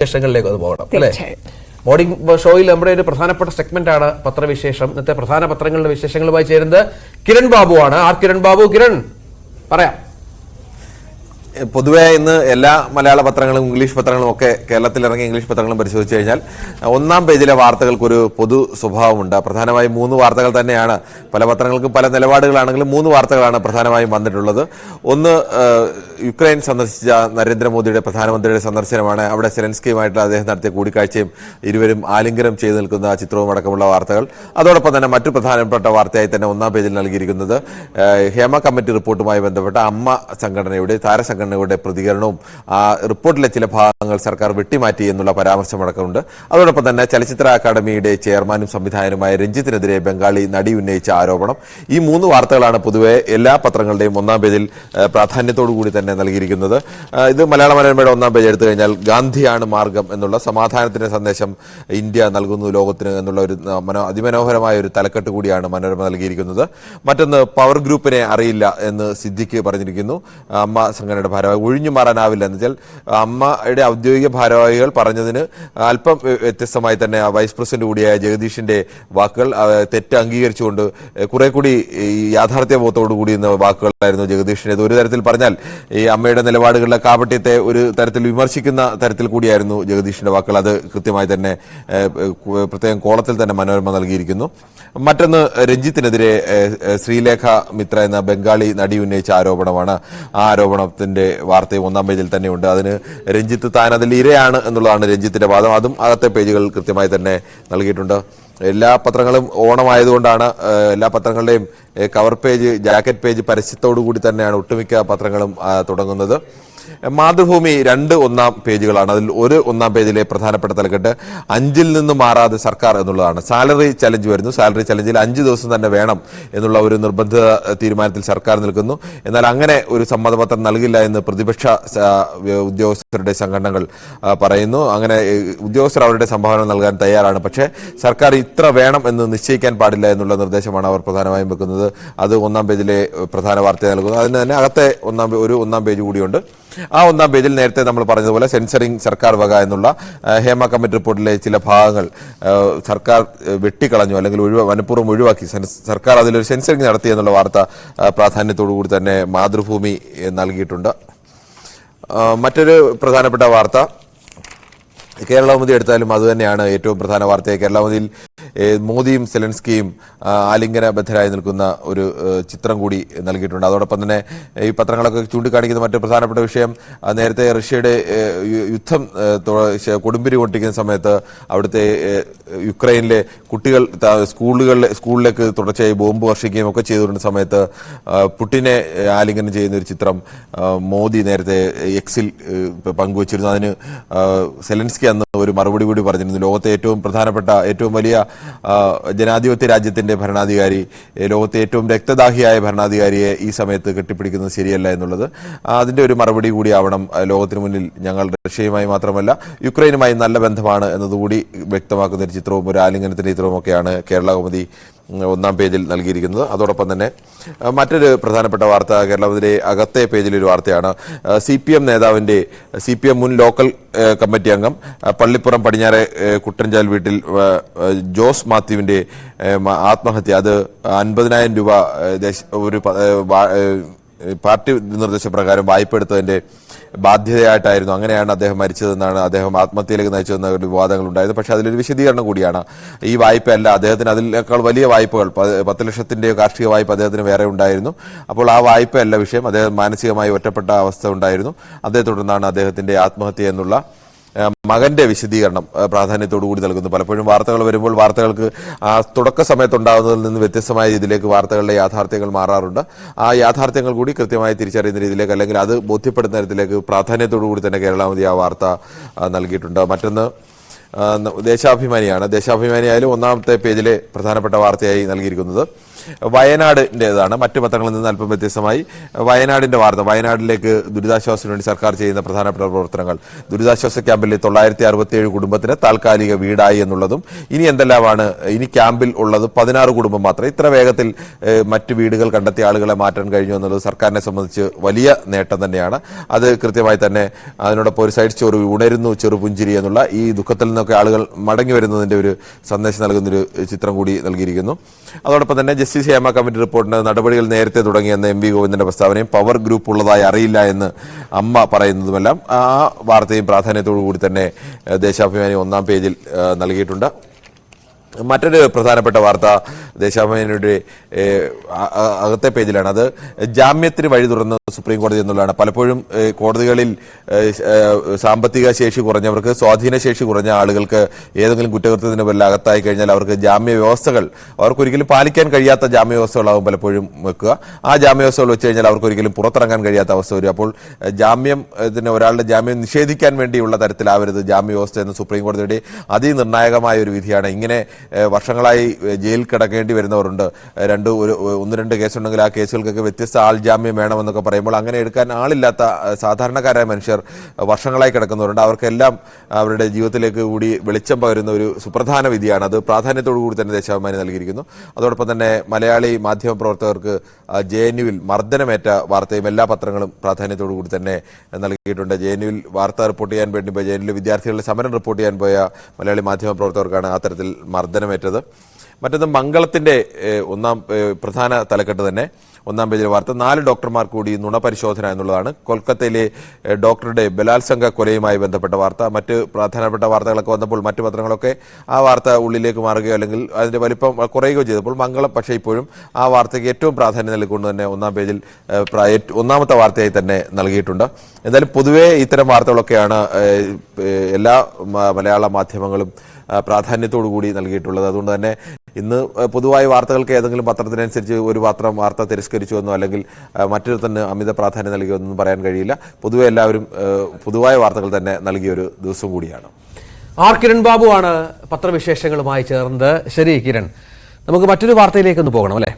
വിശേഷങ്ങളിലേക്ക് അത് പോകണം അല്ലേ. മോർണിംഗ് ഷോയിൽ നമ്മുടെ ഒരു പ്രധാനപ്പെട്ട സെഗ്മെന്റ് ആണ് പത്രവിശേഷം. ഇന്നത്തെ പ്രധാന പത്രങ്ങളുടെ വിശേഷങ്ങളുമായി ചേരുന്നത് കിരൺ ബാബു ആണ് ആർ കിരൺ ബാബു കിരൺ പറയാം. പൊതുവെ ഇന്ന് എല്ലാ മലയാള പത്രങ്ങളും ഇംഗ്ലീഷ് പത്രങ്ങളും ഒക്കെ കേരളത്തിൽ ഇറങ്ങിയ ഇംഗ്ലീഷ് പത്രങ്ങളും പരിശോധിച്ചു കഴിഞ്ഞാൽ ഒന്നാം പേജിലെ വാർത്തകൾക്കൊരു പൊതു സ്വഭാവമുണ്ട്. പ്രധാനമായും മൂന്ന് വാർത്തകൾ തന്നെയാണ്. പല പത്രങ്ങൾക്കും പല നിലപാടുകളാണെങ്കിലും മൂന്ന് വാർത്തകളാണ് പ്രധാനമായും വന്നിട്ടുള്ളത്. ഒന്ന് യുക്രൈൻ സന്ദർശിച്ച നരേന്ദ്രമോദിയുടെ പ്രധാനമന്ത്രിയുടെ സന്ദർശനമാണ്. അവിടെ സെലൻസ്കിയുമായിട്ട് അദ്ദേഹം നടത്തിയ കൂടിക്കാഴ്ചയും ഇരുവരും ആലിംഗനം ചെയ്തു നിൽക്കുന്ന ചിത്രവും അടക്കമുള്ള വാർത്തകൾ. അതോടൊപ്പം തന്നെ മറ്റു പ്രധാനപ്പെട്ട വാർത്തയായി തന്നെ ഒന്നാം പേജിൽ നൽകിയിരിക്കുന്നത് ഹേമ കമ്മിറ്റി റിപ്പോർട്ടുമായി ബന്ധപ്പെട്ട അമ്മ സംഘടനയുടെ താരസംഘടനയുടെ പ്രതികരണവും ആ റിപ്പോർട്ടിലെ ചില ഭാഗങ്ങൾ സർക്കാർ വെട്ടിമാറ്റി എന്നുള്ള പരാമർശമടക്കമുണ്ട്. അതോടൊപ്പം തന്നെ ചലച്ചിത്ര അക്കാദമിയുടെ ചെയർമാനും സംവിധായകനുമായ രഞ്ജിത്തിനെതിരെ ബംഗാളി നടി ഉന്നയിച്ച ആരോപണം. ഈ മൂന്ന് വാർത്തകളാണ് പൊതുവെ എല്ലാ പത്രങ്ങളുടെയും ഒന്നാം പേജിൽ പ്രാധാന്യത്തോടു കൂടി തന്നെ നൽകിയിരിക്കുന്നത്. ഇത് മലയാള മനോരമയുടെ ഒന്നാം പേജ് എടുത്തു കഴിഞ്ഞാൽ ഗാന്ധിയാണ് മാർഗം എന്നുള്ള സമാധാനത്തിന്റെ സന്ദേശം ഇന്ത്യ നൽകുന്നു ലോകത്തിന് എന്നുള്ള ഒരു മനോ അതിമനോഹരമായ ഒരു തലക്കെട്ട് കൂടിയാണ് മനോരമ നൽകിയിരിക്കുന്നത്. മറ്റൊന്ന് പവർ ഗ്രൂപ്പിനെ അറിയില്ല എന്ന് സിദ്ദിഖ് പറഞ്ഞിരിക്കുന്നു. അമ്മ സംഘടനയുടെ ഭാരവാഹി ഒഴിഞ്ഞു മാറാനാവില്ല എന്ന് വെച്ചാൽ അമ്മയുടെ ഔദ്യോഗിക ഭാരവാഹികൾ പറഞ്ഞതിന് അല്പം വ്യ- വ്യത്യസ്തമായി തന്നെ വൈസ് പ്രസിഡന്റ് കൂടിയായ ജഗദീഷിന്റെ വാക്കുകൾ തെറ്റ് അംഗീകരിച്ചുകൊണ്ട് കുറെ കൂടി യാഥാർത്ഥ്യബോധത്തോടു കൂടി എന്ന വാക്കുകളായിരുന്നു ജഗദീഷിന്റെ. ഒരു തരത്തിൽ പറഞ്ഞാൽ ഈ അമ്മയുടെ നിലപാടുകളിലെ കാപട്യത്തെ ഒരു തരത്തിൽ വിമർശിക്കുന്ന തരത്തിൽ കൂടിയായിരുന്നു ജഗദീഷിന്റെ വാക്കുകൾ. അത് കൃത്യമായി തന്നെ പ്രത്യേകം കോളത്തിൽ തന്നെ മനോരമ നൽകിയിരിക്കുന്നു. മറ്റൊന്ന് രഞ്ജിത്തിനെതിരെ ശ്രീലേഖ മിത്ര എന്ന ബംഗാളി നടി ഉന്നയിച്ച ആരോപണമാണ്. ആ ആരോപണത്തിന്റെ വാർത്തയും ഒന്നാം പേജിൽ തന്നെയുണ്ട്. അതിന് രഞ്ജിത്ത് താൻ അതിൽ ഇരയാണ് എന്നുള്ളതാണ് രഞ്ജിത്തിന്റെ വാദം. അതും അകത്തെ പേജുകൾ കൃത്യമായി തന്നെ നൽകിയിട്ടുണ്ട്. എല്ലാ പത്രങ്ങളും ഓണമായതുകൊണ്ടാണ് എല്ലാ പത്രങ്ങളുടെയും കവർ പേജ് ജാക്കറ്റ് പേജ് പരസ്യത്തോടു കൂടി തന്നെയാണ് ഒട്ടുമിക്ക പത്രങ്ങളും തുടങ്ങുന്നത്. മാതൃഭൂമി രണ്ട് ഒന്നാം പേജുകളാണ്. അതിൽ ഒരു ഒന്നാം പേജിലെ പ്രധാനപ്പെട്ട തലക്കെട്ട് അഞ്ചിൽ നിന്ന് മാറാതെ സർക്കാർ എന്നുള്ളതാണ്. സാലറി ചലഞ്ച് വരുന്നു. സാലറി ചലഞ്ചിൽ അഞ്ച് ദിവസം തന്നെ വേണം എന്നുള്ള ഒരു നിർബന്ധ തീരുമാനത്തിൽ സർക്കാർ നിൽക്കുന്നു. എന്നാൽ അങ്ങനെ ഒരു സമ്മതപത്രം നൽകില്ല എന്ന് പ്രതിപക്ഷ ഉദ്യോഗസ്ഥരുടെ സംഘടനകൾ പറയുന്നു. അങ്ങനെ ഉദ്യോഗസ്ഥർ അവരുടെ സംഭാവന നൽകാൻ തയ്യാറാണ്. പക്ഷേ സർക്കാർ ഇത്ര വേണം എന്ന് നിശ്ചയിക്കാൻ പാടില്ല എന്നുള്ള നിർദ്ദേശമാണ് അവർ പ്രധാനമായും വെക്കുന്നത്. അത് ഒന്നാം പേജിലെ പ്രധാന വാർത്ത നൽകുന്നു. അതിന് തന്നെ അകത്തെ ഒന്നാം ഒരു ഒന്നാം പേജ് കൂടിയുണ്ട്. ആ ഒന്നാം പേജിൽ നേരത്തെ നമ്മൾ പറഞ്ഞതുപോലെ സെൻസറിങ് സർക്കാർ വക എന്നുള്ള ഹേമ കമ്മിറ്റി റിപ്പോർട്ടിലെ ചില ഭാഗങ്ങൾ സർക്കാർ വെട്ടിക്കളഞ്ഞു അല്ലെങ്കിൽ ഒഴിവ് മനഃപൂർവം ഒഴിവാക്കി. സർക്കാർ അതിലൊരു സെൻസറിങ് നടത്തി എന്നുള്ള വാർത്ത പ്രാധാന്യത്തോടു കൂടി തന്നെ മാതൃഭൂമി നൽകിയിട്ടുണ്ട്. മറ്റൊരു പ്രധാനപ്പെട്ട വാർത്ത കേരളമതി എടുത്താലും അതുതന്നെയാണ് ഏറ്റവും പ്രധാന വാർത്തയെ കേരളമതിയിൽ മോദിയും സെലൻസ്കിയും ആലിംഗനബദ്ധരായി നിൽക്കുന്ന ഒരു ചിത്രം കൂടി നൽകിയിട്ടുണ്ട്. അതോടൊപ്പം തന്നെ ഈ പത്രങ്ങളൊക്കെ ചൂണ്ടിക്കാണിക്കുന്ന മറ്റു പ്രധാനപ്പെട്ട വിഷയം നേരത്തെ റഷ്യയുടെ യുദ്ധം കൊടുമ്പിരി കൊണ്ടിരിക്കുന്ന സമയത്ത് അവിടുത്തെ യുക്രൈനിലെ കുട്ടികൾ സ്കൂളുകളിലെ സ്കൂളിലേക്ക് തുടർച്ചയായി ബോംബ് വർഷിക്കുകയും ഒക്കെ ചെയ്തുകൊണ്ടിരുന്ന സമയത്ത് പുട്ടിനെ ആലിംഗനം ചെയ്യുന്ന ഒരു ചിത്രം മോദി നേരത്തെ എക്സിൽ പങ്കുവച്ചിരുന്നു. അതിന് സെലൻസ്കി അന്ന് ഒരു മറുപടി കൂടി പറഞ്ഞിരുന്നു. ലോകത്തെ ഏറ്റവും പ്രധാനപ്പെട്ട ഏറ്റവും വലിയ ജനാധിപത്യ രാജ്യത്തിന്റെ ഭരണാധികാരി ലോകത്തെ ഏറ്റവും രക്തദാഹിയായ ഭരണാധികാരിയെ ഈ സമയത്ത് കെട്ടിപ്പിടിക്കുന്നത് ശരിയല്ല എന്നുള്ളത്. അതിന്റെ ഒരു മറുപടി കൂടി ആവണം. ലോകത്തിന് മുന്നിൽ ഞങ്ങൾ റഷ്യയുമായി മാത്രമല്ല യുക്രൈനുമായി നല്ല ബന്ധമാണ് എന്നതുകൂടി വ്യക്തമാക്കുന്ന ഒരു ചിത്രവും ഒരു ആലിംഗനത്തിന്റെ ചിത്രവും ഒക്കെയാണ് കേരള കൗമുദി ഉം, ഒന്നാം പേജിൽ നൽകിയിരിക്കുന്നത്. അതോടൊപ്പം തന്നെ മറ്റൊരു പ്രധാനപ്പെട്ട വാർത്ത കേരളത്തിലെ അകത്തെ പേജിലൊരു വാർത്തയാണ്. സി പി എം നേതാവിന്റെ സി പി എം മുൻ ലോക്കൽ കമ്മിറ്റി അംഗം പള്ളിപ്പുറം പടിഞ്ഞാറെ കുട്ടൻചാൽ വീട്ടിൽ ജോസ് മാത്യുവിന്റെ ആത്മഹത്യ. അത് അൻപതിനായിരം രൂപ ഒരു പാർട്ടി നിർദ്ദേശപ്രകാരം വായ്പ എടുത്തതിന്റെ ബാധ്യതയായിട്ടായിരുന്നു. അങ്ങനെയാണ് അദ്ദേഹം മരിച്ചതെന്നാണ് അദ്ദേഹം ആത്മഹത്യയിലേക്ക് നയിച്ചതെന്ന ഒരു വിവാദങ്ങൾ ഉണ്ടായത്. പക്ഷേ അതിലൊരു വിശദീകരണം കൂടിയാണ്. ഈ വായ്പയല്ല അദ്ദേഹത്തിന് അതിനേക്കാൾ വലിയ വായ്പകൾ പത്ത് ലക്ഷത്തിന്റെ കാർഷിക വായ്പ അദ്ദേഹത്തിന് വേറെ ഉണ്ടായിരുന്നു. അപ്പോൾ ആ വായ്പയല്ല വിഷയം. അദ്ദേഹം മാനസികമായി ഒറ്റപ്പെട്ട അവസ്ഥ ഉണ്ടായിരുന്നു. അതേ തുടർന്നാണ് അദ്ദേഹത്തിന്റെ ആത്മഹത്യ എന്നുള്ള മകന്റെ വിശദീകരണം പ്രാധാന്യത്തോടു കൂടി നൽകുന്നു. പലപ്പോഴും വാർത്തകൾ വരുമ്പോൾ വാർത്തകൾക്ക് ആ തുടക്ക സമയത്തുണ്ടാകുന്നതിൽ നിന്ന് വ്യത്യസ്തമായ രീതിയിലേക്ക് വാർത്തകളുടെ യാഥാർത്ഥ്യങ്ങൾ മാറാറുണ്ട്. ആ യാഥാർത്ഥ്യങ്ങൾ കൂടി കൃത്യമായി തിരിച്ചറിയുന്ന രീതിയിലേക്ക് അല്ലെങ്കിൽ അത് ബോധ്യപ്പെടുന്ന തരത്തിലേക്ക് പ്രാധാന്യത്തോടു കൂടി തന്നെ കേരളാമതി ആ വാർത്ത നൽകിയിട്ടുണ്ട്. മറ്റൊന്ന് ദേശാഭിമാനിയാണ്. ദേശാഭിമാനിയായാലും ഒന്നാമത്തെ പേജിലെ പ്രധാനപ്പെട്ട വാർത്തയായി നൽകിയിരിക്കുന്നത്. വയനാടിന്റെതാണ്. മറ്റു പത്രങ്ങളിൽ നിന്ന് അല്പം വ്യത്യസ്തമായി വയനാടിന്റെ വാർത്ത. വയനാട്ടിലേക്ക് ദുരിതാശ്വാസത്തിന് വേണ്ടി സർക്കാർ ചെയ്യുന്ന പ്രധാനപ്പെട്ട പ്രവർത്തനങ്ങൾ. ദുരിതാശ്വാസ ക്യാമ്പിൽ തൊള്ളായിരത്തി അറുപത്തിയേഴ് കുടുംബത്തിന് താൽക്കാലിക വീടായി എന്നുള്ളതും ഇനി എന്തെല്ലാമാണ് ഇനി ക്യാമ്പിൽ ഉള്ളത് പതിനാറ് കുടുംബം മാത്രം. ഇത്ര വേഗത്തിൽ മറ്റ് വീടുകൾ കണ്ടെത്തിയ ആളുകളെ മാറ്റാൻ കഴിഞ്ഞു എന്നുള്ളത് സർക്കാരിനെ സംബന്ധിച്ച് വലിയ നേട്ടം തന്നെയാണ്. അത് കൃത്യമായി തന്നെ അതിനോടൊപ്പം ഒരു സൈഡ് ചോറ് ഉണരുന്നു ചെറുപുഞ്ചിരി എന്നുള്ള ഈ ദുഃഖത്തിൽ നിന്നൊക്കെ ആളുകൾ മടങ്ങി വരുന്നതിന്റെ ഒരു സന്ദേശം നൽകുന്നൊരു ചിത്രം കൂടി നൽകിയിരിക്കുന്നു. അതോടൊപ്പം തന്നെ ജസ്റ്റിസ് ഹേമ കമ്മിറ്റി റിപ്പോർട്ടിന് നടപടികൾ നേരത്തെ തുടങ്ങിയെന്ന എം വി ഗോവിന്ദന്റെ പ്രസ്താവനയും പവർ ഗ്രൂപ്പ് ഉള്ളതായി അറിയില്ല എന്ന് അമ്മ പറയുന്നതുമെല്ലാം ആ വാർത്തയും പ്രാധാന്യത്തോടു കൂടി തന്നെ ദേശാഭിമാനി ഒന്നാം പേജിൽ നൽകിയിട്ടുണ്ട്. മറ്റൊരു പ്രധാനപ്പെട്ട വാർത്ത ദേശാഭിമാനിയുടെ അകത്തെ പേജിലാണ്. അത് ജാമ്യത്തിന് വഴി തുറന്ന് സുപ്രീം കോടതി എന്നുള്ളതാണ്. പലപ്പോഴും കോടതികളിൽ സാമ്പത്തിക ശേഷി കുറഞ്ഞവർക്ക് സ്വാധീന ശേഷി കുറഞ്ഞ ആളുകൾക്ക് ഏതെങ്കിലും കുറ്റകൃത്യത്തിന് പേരിൽ അകത്തായി കഴിഞ്ഞാൽ അവർക്ക് ജാമ്യ വ്യവസ്ഥകൾ അവർക്ക് ഒരിക്കലും പാലിക്കാൻ കഴിയാത്ത ജാമ്യ വ്യവസ്ഥകളാവും പലപ്പോഴും വെക്കുക. ആ ജാമ്യ വ്യവസ്ഥകൾ വെച്ച് കഴിഞ്ഞാൽ അവർക്ക് ഒരിക്കലും പുറത്തിറങ്ങാൻ കഴിയാത്ത അവസ്ഥ വരും. അപ്പോൾ ജാമ്യം ഇതിന് ഒരാളുടെ ജാമ്യം നിഷേധിക്കാൻ വേണ്ടിയുള്ള തരത്തിലാവരുത് ജാമ്യ വ്യവസ്ഥ എന്ന് സുപ്രീം കോടതിയുടെ അതിനിർണായകമായ ഒരു വിധിയാണ്. ഇങ്ങനെ വർഷങ്ങളായി ജയിലിൽ കിടക്കേണ്ടി വരുന്നവരുണ്ട്. രണ്ട് ഒരു ഒന്ന് രണ്ട് കേസുണ്ടെങ്കിൽ ആ കേസുകൾക്കൊക്കെ വ്യത്യസ്ത ആൾ ജാമ്യം വേണമെന്നൊക്കെ പറയുമ്പോൾ അങ്ങനെ എടുക്കാൻ ആളില്ലാത്ത സാധാരണക്കാരായ മനുഷ്യർ വർഷങ്ങളായി കിടക്കുന്നവരുണ്ട്. അവർക്കെല്ലാം അവരുടെ ജീവിതത്തിലേക്ക് കൂടി വെളിച്ചം പകരുന്ന ഒരു സുപ്രധാന വിധിയാണ് അത്. പ്രാധാന്യത്തോടു കൂടി തന്നെ ദേശാഭിമാനി നൽകിയിരിക്കുന്നു. അതോടൊപ്പം തന്നെ മലയാളി മാധ്യമ പ്രവർത്തകർക്ക് ജെ എൻ യുവിൽ മർദ്ദനമേറ്റ വാർത്തയും എല്ലാ പത്രങ്ങളും പ്രാധാന്യത്തോടു കൂടി തന്നെ നൽകിയിട്ടുണ്ട്. ജെ എൻ യുവിൽ വാർത്ത റിപ്പോർട്ട് ചെയ്യാൻ വേണ്ടി ജെ എൻ യുവിലെ വിദ്യാർത്ഥികളുടെ സമരം റിപ്പോർട്ട് ചെയ്യാൻ പോയ മലയാളി മാധ്യമ പ്രവർത്തകർക്കാണ് അത്തരത്തിൽ മർദ്ദനമേറ്റത് മറ്റൊന്ന് മംഗളത്തിന്റെ ഏഹ്, ഒന്നാം പ്രധാന തലക്കെട്ട് തന്നെ ഒന്നാം പേജിലെ വാർത്ത. നാല് ഡോക്ടർമാർ കൂടി നുണ പരിശോധന എന്നുള്ളതാണ്. കൊൽക്കത്തയിലെ ഡോക്ടറുടെ ബലാത്സംഗ കൊലയുമായി ബന്ധപ്പെട്ട വാർത്ത. മറ്റ് പ്രധാനപ്പെട്ട വാർത്തകളൊക്കെ വന്നപ്പോൾ മറ്റു പത്രങ്ങളൊക്കെ ആ വാർത്ത ഉള്ളിലേക്ക് മാറുകയോ അല്ലെങ്കിൽ അതിന്റെ വലിപ്പം കുറയുകയോ ചെയ്തപ്പോൾ മംഗളം പക്ഷേ ഇപ്പോഴും ആ വാർത്തയ്ക്ക് ഏറ്റവും പ്രാധാന്യം നൽകിക്കൊണ്ട് തന്നെ ഒന്നാം പേജിൽ ഒന്നാമത്തെ വാർത്തയായി തന്നെ നൽകിയിട്ടുണ്ട്. എന്തായാലും പൊതുവേ ഇത്തരം വാർത്തകളൊക്കെയാണ് എല്ലാ മലയാള മാധ്യമങ്ങളും പ്രാധാന്യത്തോടു കൂടി നൽകിയിട്ടുള്ളത്. അതുകൊണ്ട് തന്നെ ഇന്ന് പൊതുവായ വാർത്തകൾക്ക് ഏതെങ്കിലും പത്രത്തിനനുസരിച്ച് ഒരു പത്രം വാർത്ത തിരസ്കരിച്ചു എന്നോ അല്ലെങ്കിൽ ആ, മറ്റൊരു തന്നെ അമിത പ്രാധാന്യം നൽകിയോ എന്നൊന്നും പറയാൻ കഴിയില്ല. പൊതുവെ എല്ലാവരും പൊതുവായ വാർത്തകൾ തന്നെ നൽകിയൊരു ദിവസം കൂടിയാണ്. ആർ കിരൺ ബാബുവാണ് പത്രവിശേഷങ്ങളുമായി ചേർന്നത്. ശരി കിരൺ നമുക്ക് മറ്റൊരു വാർത്തയിലേക്ക് ഒന്ന് പോകണം അല്ലേ?